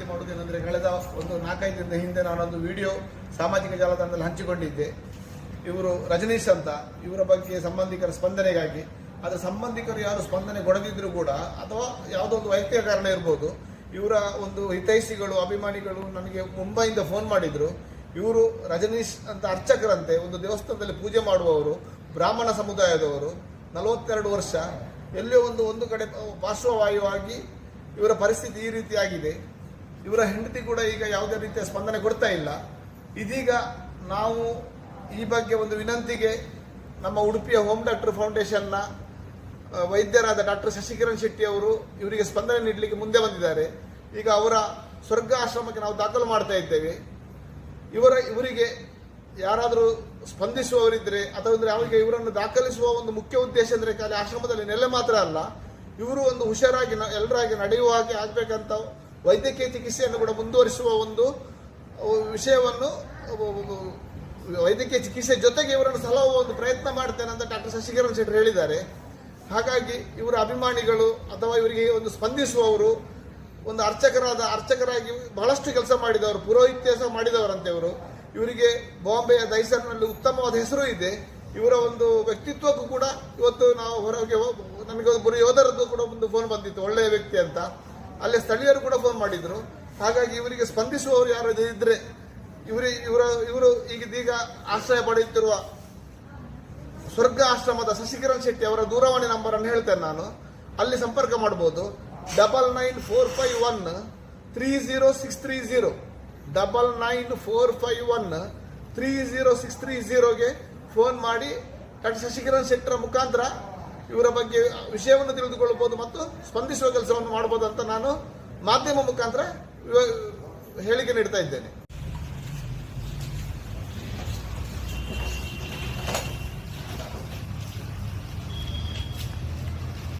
ವಿನಂತಿ ಮಾಡುವುದೇನೆಂದರೆ ಕಳೆದ ಒಂದು ನಾಲ್ಕೈದು ದಿನದ ಹಿಂದೆ ನಾನೊಂದು ವಿಡಿಯೋ ಸಾಮಾಜಿಕ ಜಾಲತಾಣದಲ್ಲಿ ಹಂಚಿಕೊಂಡಿದ್ದೆ. ಇವರು ರಜನೀಶ್ ಅಂತ, ಇವರ ಬಗ್ಗೆ ಸಂಬಂಧಿಕರ ಸ್ಪಂದನೆಗಾಗಿ. ಅದರ ಸಂಬಂಧಿಕರು ಯಾರು ಸ್ಪಂದನೆ ಕೊಡದಿದ್ರು ಕೂಡ, ಅಥವಾ ಯಾವುದೋ ಒಂದು ವೈಯಕ್ತಿಕ ಕಾರಣ ಇರ್ಬೋದು, ಇವರ ಒಂದು ಹಿತೈಷಿಗಳು, ಅಭಿಮಾನಿಗಳು ನನಗೆ ಮುಂಬೈಯಿಂದ ಫೋನ್ ಮಾಡಿದ್ರು. ಇವರು ರಜನೀಶ್ ಅಂತ ಅರ್ಚಕರಂತೆ, ಒಂದು ದೇವಸ್ಥಾನದಲ್ಲಿ ಪೂಜೆ ಮಾಡುವವರು, ಬ್ರಾಹ್ಮಣ ಸಮುದಾಯದವರು, ನಲವತ್ತೆರಡು ವರ್ಷ ಎಲ್ಲೋ ಒಂದು ಒಂದು ಕಡೆ ಪಾರ್ಶ್ವವಾಯುವಾಗಿ ಇವರ ಪರಿಸ್ಥಿತಿ ಈ ರೀತಿಯಾಗಿದೆ. ಇವರ ಹೆಂಡತಿ ಕೂಡ ಈಗ ಯಾವುದೇ ರೀತಿಯ ಸ್ಪಂದನೆ ಕೊಡ್ತಾ ಇಲ್ಲ. ಇದೀಗ ನಾವು ಈ ಬಗ್ಗೆ ಒಂದು ವಿನಂತಿಗೆ ನಮ್ಮ ಉಡುಪಿಯ ಹೋಮ್ ಡಾಕ್ಟರ್ ಫೌಂಡೇಶನ್ನ ವೈದ್ಯರಾದ ಡಾಕ್ಟರ್ ಶಶಿಕಿರಣ್ ಶೆಟ್ಟಿ ಅವರು ಇವರಿಗೆ ಸ್ಪಂದನೆ ನೀಡಲಿಕ್ಕೆ ಮುಂದೆ ಬಂದಿದ್ದಾರೆ. ಈಗ ಅವರ ಸ್ವರ್ಗ ಆಶ್ರಮಕ್ಕೆ ನಾವು ದಾಖಲು ಮಾಡ್ತಾ ಇದ್ದೇವೆ. ಇವರ, ಇವರಿಗೆ ಯಾರಾದರೂ ಸ್ಪಂದಿಸುವವರಿದ್ದರೆ ಅಥವಾ ಅಂದರೆ ಅವರಿಗೆ ಇವರನ್ನು ದಾಖಲಿಸುವ ಒಂದು ಮುಖ್ಯ ಉದ್ದೇಶ ಅಂದರೆ ಖಾಲಿ ಆಶ್ರಮದಲ್ಲಿ ನೆಲೆ ಮಾತ್ರ ಅಲ್ಲ. ಇವರು ಒಂದು ಹುಷಾರಾಗಿ ಎಲ್ಲರಾಗಿ ನಡೆಯುವ ಹಾಗೆ ಆಗ್ಬೇಕಂತ ವೈದ್ಯಕೀಯ ಚಿಕಿತ್ಸೆಯನ್ನು ಕೂಡ ಮುಂದುವರಿಸುವ ಒಂದು ವಿಷಯವನ್ನು ವೈದ್ಯಕೀಯ ಚಿಕಿತ್ಸೆ ಜೊತೆಗೆ ಇವರನ್ನು ಸಲಹುವ ಒಂದು ಪ್ರಯತ್ನ ಮಾಡ್ತೇನೆ ಅಂತ ಡಾಕ್ಟರ್ ಶಶಿಕರಣ್ ಶೆಟ್ಟರ್ ಹೇಳಿದ್ದಾರೆ. ಹಾಗಾಗಿ ಇವರ ಅಭಿಮಾನಿಗಳು ಅಥವಾ ಇವರಿಗೆ ಒಂದು ಸ್ಪಂದಿಸುವವರು, ಒಂದು ಅರ್ಚಕರಾದ, ಅರ್ಚಕರಾಗಿ ಬಹಳಷ್ಟು ಕೆಲಸ ಮಾಡಿದವರು ಪುರೋಹಿತ್ಯ ಸಹ ಮಾಡಿದವರಂತೆ ಇವರು. ಇವರಿಗೆ ಬಾಂಬೆಯ ದೈಸರ್ನಲ್ಲಿ ಉತ್ತಮವಾದ ಹೆಸರು ಇದೆ. ಇವರ ಒಂದು ವ್ಯಕ್ತಿತ್ವಕ್ಕೂ ಕೂಡ ಇವತ್ತು ನಾವು ಹೊರಗೆ ನಮಗೆ ಒಬ್ಬರು ಯೋಧರದ್ದು ಕೂಡ ಒಂದು ಫೋನ್ ಬಂದಿತ್ತು, ಒಳ್ಳೆಯ ವ್ಯಕ್ತಿ ಅಂತ. ಅಲ್ಲಿ ಸ್ಥಳೀಯರು ಕೂಡ ಫೋನ್ ಮಾಡಿದ್ರು. ಹಾಗಾಗಿ ಇವರಿಗೆ ಸ್ಪಂದಿಸುವವರು ಯಾರು ಇದ್ರೆ ಇವರು ಇವರ ಇವರು ಈಗ ಆಶ್ರಯ ಪಡೆಯುತ್ತಿರುವ ಸ್ವರ್ಗ ಆಶ್ರಮದ ಶಶಿಕಿರಣ್ ಶೆಟ್ಟಿ ಅವರ ದೂರವಾಣಿ ನಂಬರ್ ಅನ್ನು ಹೇಳ್ತೇನೆ ನಾನು. ಅಲ್ಲಿ ಸಂಪರ್ಕ ಮಾಡಬಹುದು double nine four five one three zero six three zero double nine four five one three zero six three ಜೀರೋಗೆ phone ಮಾಡಿ. ಡಾಕ್ಟರ್ ಶಶಿಕಿರಣ್ ಶೆಟ್ಟರ ಮುಖಾಂತರ ಇವರ ಬಗ್ಗೆ ವಿಷಯವನ್ನು ತಿಳಿದುಕೊಳ್ಳಬಹುದು ಮತ್ತು ಸ್ಪಂದಿಸುವ ಕೆಲಸವನ್ನು ಮಾಡಬಹುದು ಅಂತ ನಾನು ಮಾಧ್ಯಮ ಮುಖಾಂತರ ಹೇಳಿಕೆ ನೀಡ್ತಾ ಇದ್ದೇನೆ.